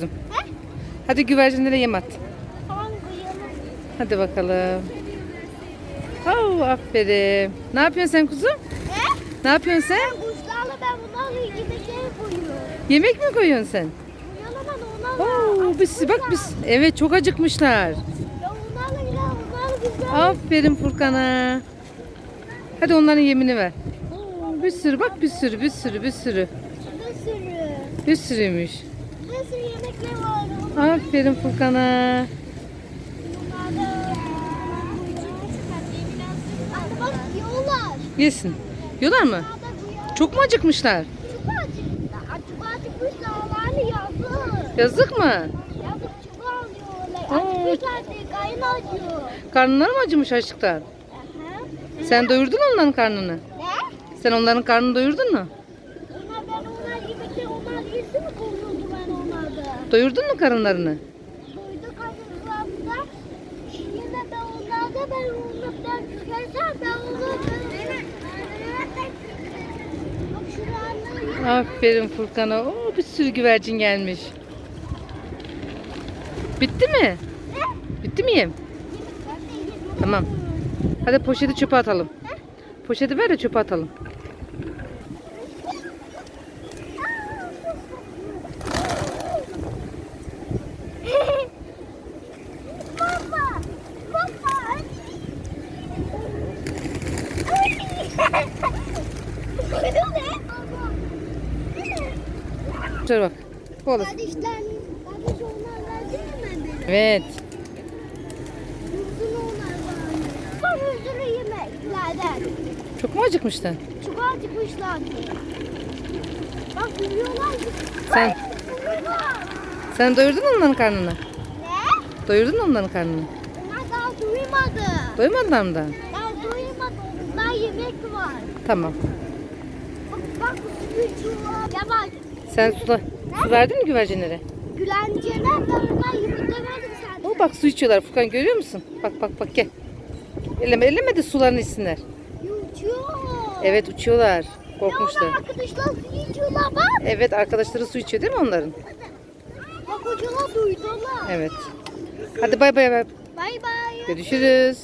He? Hadi güvercinlere yem at. Tamam. Hadi bakalım. Oh, aferin. Ne yapıyorsun sen kuzum? He? Ne yapıyorsun sen? Kuşlarla ben bunlarla yemekleri koyuyorum. Yemek mi koyuyorsun sen? Da onlarla. Oo, biz bak biz. Evet çok acıkmışlar. Ya güzel. Aferin Furkan'a. Hadi onların yemini ver. Oo, bir sürü bak bir sürü bir sürü bir sürü. Bir sürü. Bir sürüymüş. Sürü yemekler var. Aferin Furkan'a. Yesin. Yiyorlar mı? Çok mu acıkmışlar? Çok acıkmışlar. Çok acıkmışlar. Yazık. Yazık mı? Yazık çok ağlıyorlar. Acıkmışlar diye kayın acıyor. Karnları mı acımış açlıktan? Sen doyurdun onların karnını. Ne? Sen onların karnını doyurdun mu? Onlar ben onlar yemekte onlar yesin mi kovuyordu ben onlarda? Doyurdun mu karınlarını? Doydu karnımda. Yine ben onlarda ben onlardan tükersem ben şuraya Aferin Furkan'a. Oo, bir sürü güvercin gelmiş. Bitti mi? Bitti mi yem? Tamam. Hadi poşeti çöpe atalım. Poşeti ver de çöpe atalım. Şöyle bak. Bu olur. Kardeşler, kardeş onlar verdi mi benim? Evet. Uzun onlar yemeklerden. Çok mu acıkmıştın? Çok acıkmışlar. Bak yürüyorlar. Sen- Ay. Sen doyurdun onların karnını. Ne? Doyurdun onların karnını. Onlar daha duymadı. Doymadılar mı daha? Yemek var. Tamam. Bak bak. Ya bak Sen su, su verdin mi güvercinlere? gülencene ben onlar yemek demedim sen. Oo, bak su içiyorlar Furkan görüyor musun? Bak bak bak gel. Elleme elleme de sularını içsinler. Uçuyor. Evet uçuyorlar. Ya Korkmuşlar. onlar arkadaşlar su içiyorlar bak. Evet arkadaşları su içiyor değil mi onların? Bak hocalar duydular. Evet. Hadi bay bay. bay. Bay bay. Görüşürüz.